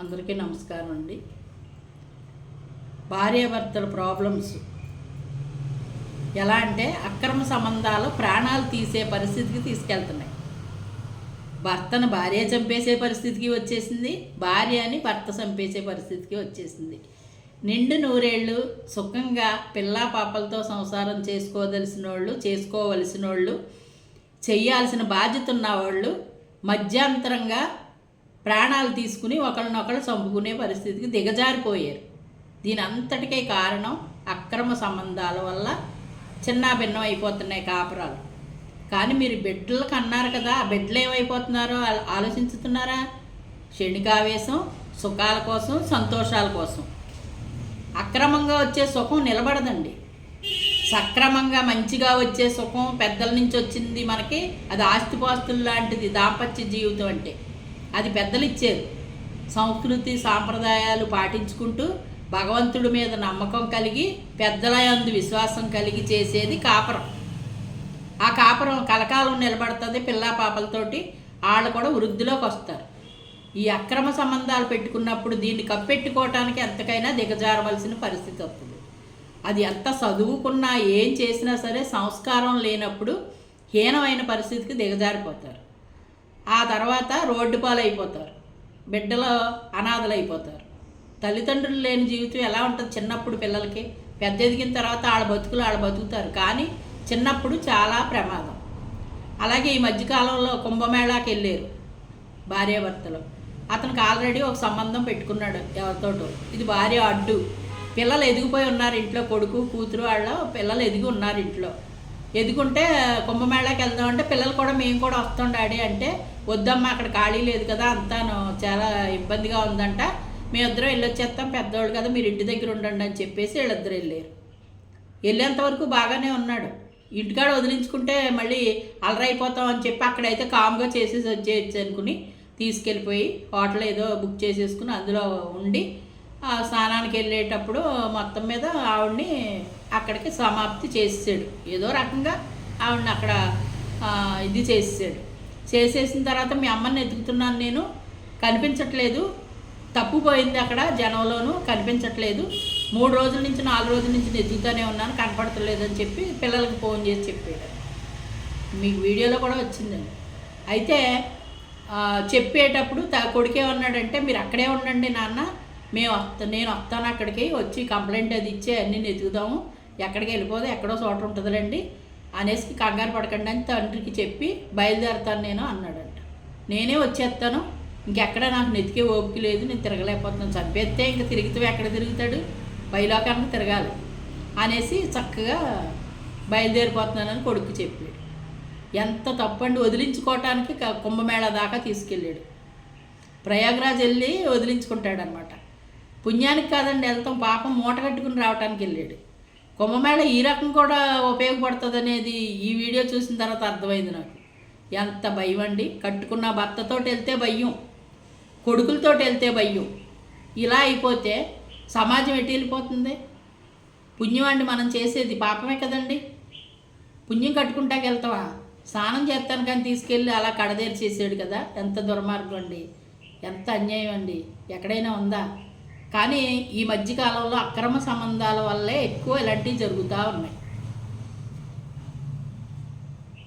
అందరికీ నమస్కారం అండి. భార్యాభర్తల ప్రాబ్లమ్స్ ఎలా అంటే అక్రమ సంబంధాలు ప్రాణాలు తీసే పరిస్థితికి తీసుకెళ్తున్నాయి. భర్తను భార్య చంపేసే పరిస్థితికి వచ్చేసింది. భార్యని భర్త చంపేసే పరిస్థితికి వచ్చేసింది. నిండు నూరేళ్ళు సుఖంగా పిల్లా పాపలతో సంసారం చేసుకోదలసిన వాళ్ళు చేసుకోవలసిన వాళ్ళు చేయాల్సిన బాధ్యత ఉన్నవాళ్ళు మధ్యాంతరంగా ప్రాణాలు తీసుకుని ఒకరినొకరు చంపుకునే పరిస్థితికి దిగజారిపోయారు. దీని అంతటికే కారణం అక్రమ సంబంధాల వల్ల చిన్న భిన్నం అయిపోతున్నాయి కాపురాలు. కానీ మీరు బిడ్డలకు అన్నారు కదా ఆ బిడ్డలు ఏమైపోతున్నారో ఆలోచించుతున్నారా? క్షణికావేశం సుఖాల కోసం సంతోషాల కోసం. అక్రమంగా వచ్చే సుఖం నిలబడదండి. సక్రమంగా మంచిగా వచ్చే సుఖం పెద్దల నుంచి వచ్చింది మనకి అది ఆస్తిపాస్తులు లాంటిది దాంపత్య జీవితం అంటే. అది పెద్దలు ఇచ్చారు. సంస్కృతి సాంప్రదాయాలు పాటించుకుంటూ భగవంతుడి మీద నమ్మకం కలిగి పెద్దల యందు విశ్వాసం కలిగి చేసేది కాపురం. ఆ కాపురం కలకాలం నిలబడుతుంది పిల్లా పాపలతోటి. వాళ్ళు కూడా వృద్ధిలోకి వస్తారు. ఈ అక్రమ సంబంధాలు పెట్టుకున్నప్పుడు దీన్ని కప్పెట్టుకోవటానికి ఎంతకైనా దిగజారవలసిన పరిస్థితి వస్తుంది. అది ఎంత చదువుకున్నా ఏం చేసినా సరే సంస్కారం లేనప్పుడు హీనమైన పరిస్థితికి దిగజారిపోతారు. ఆ తర్వాత రోడ్డు పాలైపోతారు. బిడ్డలు అనాథలు అయిపోతారు తల్లిదండ్రులు లేని జీవితం ఎలా ఉంటుంది చిన్నప్పుడు పిల్లలకి? పెద్ద ఎదిగిన తర్వాత వాళ్ళ బతుకులు వాళ్ళ బతుకుతారు. కానీ చిన్నప్పుడు చాలా ప్రమాదం. అలాగే ఈ మధ్యకాలంలో కుంభమేళాకి వెళ్ళారు భార్యాభర్తలు. అతనికి ఆల్రెడీ ఒక సంబంధం పెట్టుకున్నాడు ఎవరితోటో. ఇది భార్య అడ్డు. పిల్లలు ఎదిగిపోయి ఉన్నారు ఇంట్లో కొడుకు కూతురు వాళ్ళ పిల్లలు ఎదిగి ఉన్నారు ఇంట్లో. ఎదుగుంటే కుంభమేళాకి వెళ్దామంటే పిల్లలు కూడా మేము కూడా వస్తాం డాడీ అంటే వద్దమ్మా అక్కడ ఖాళీ లేదు కదా అంతాను చాలా ఇబ్బందిగా ఉందంట. మేమిద్దరం వెళ్ళొచ్చేస్తాం పెద్దవాళ్ళు కదా మీరు ఇంటి దగ్గర ఉండండి అని చెప్పేసి వీళ్ళిద్దరు వెళ్ళారు. వెళ్ళేంతవరకు బాగానే ఉన్నాడు. ఇంటికాడ వదిలించుకుంటే మళ్ళీ అలరైపోతాం అని చెప్పి అక్కడైతే కామ్గా చేసేసి వచ్చేయచ్చు అనుకుని తీసుకెళ్ళిపోయి హోటల్ ఏదో బుక్ చేసేసుకుని అందులో ఉండి ఆ స్నానానికి వెళ్ళేటప్పుడు మొత్తం మీద ఆవిడ్ని అక్కడికి సమాప్తి చేసేసాడు. ఏదో రకంగా ఆవిడని అక్కడ ఇది చేసేసాడు. చేసేసిన తర్వాత మీ అమ్మని ఎదుగుతున్నాను నేను. కనిపించట్లేదు. తప్పు పోయింది అక్కడ జనంలోనూ కనిపించట్లేదు. మూడు రోజుల నుంచి నాలుగు రోజుల నుంచి ఎదుగుతూనే ఉన్నాను కనపడతలేదని చెప్పి పిల్లలకు ఫోన్ చేసి చెప్పాడు. మీకు వీడియోలో కూడా వచ్చిందండి అయితే చెప్పేటప్పుడు త కొడుకేమన్నాడంటే మీరు అక్కడే ఉండండి నాన్న. మేము వస్తా నేను వస్తాను అక్కడికి. వచ్చి కంప్లైంట్ అది ఇచ్చి అన్నీ ఎదుగుదాము. ఎక్కడికి వెళ్ళిపోదు ఎక్కడో చోట ఉంటుందిలేండి. అనేసి కంగారు పడకండి అని తండ్రికి చెప్పి బయలుదేరుతాను నేను అన్నాడంట. నేనే వచ్చేస్తాను. ఇంకెక్కడ నాకు నెతికే ఓపిక లేదు నేను తిరగలేకపోతున్నాను. చంపేస్తే ఇంక తిరిగితే ఎక్కడ తిరుగుతాడు? బయలోకానికి తిరగాలి అనేసి చక్కగా బయలుదేరిపోతున్నానని కొడుకు చెప్పాడు. ఎంత తప్పండి వదిలించుకోవటానికి కుంభమేళా దాకా తీసుకెళ్ళాడు. ప్రయాగరాజ్ వెళ్ళి వదిలించుకుంటాడనమాట పుణ్యానికి కాదండి వెళ్తాం. పాపం మూట కట్టుకుని రావటానికి వెళ్ళాడు. కుంభమేళ ఈ రకం కూడా ఉపయోగపడుతుంది అనేది ఈ వీడియో చూసిన తర్వాత అర్థమైంది నాకు. ఎంత భయం అండి కట్టుకున్న భర్తతో వెళ్తే భయం కొడుకులతోటి వెళ్తే భయం. ఇలా అయిపోతే సమాజం ఎటు వెళ్ళిపోతుంది? పుణ్యం అండి మనం చేసేది. పాపమే కదండి. పుణ్యం కట్టుకుంటాకి వెళ్తావా? స్నానం చేస్తాను కానీ తీసుకెళ్ళి అలా కడదేరి చేసాడు కదా. ఎంత దుర్మార్గం అండి. ఎంత అన్యాయం అండి. ఎక్కడైనా ఉందా? కానీ ఈ మధ్యకాలంలో అక్రమ సంబంధాల వల్లే ఎక్కువ ఇలాంటివి జరుగుతూ ఉన్నాయి.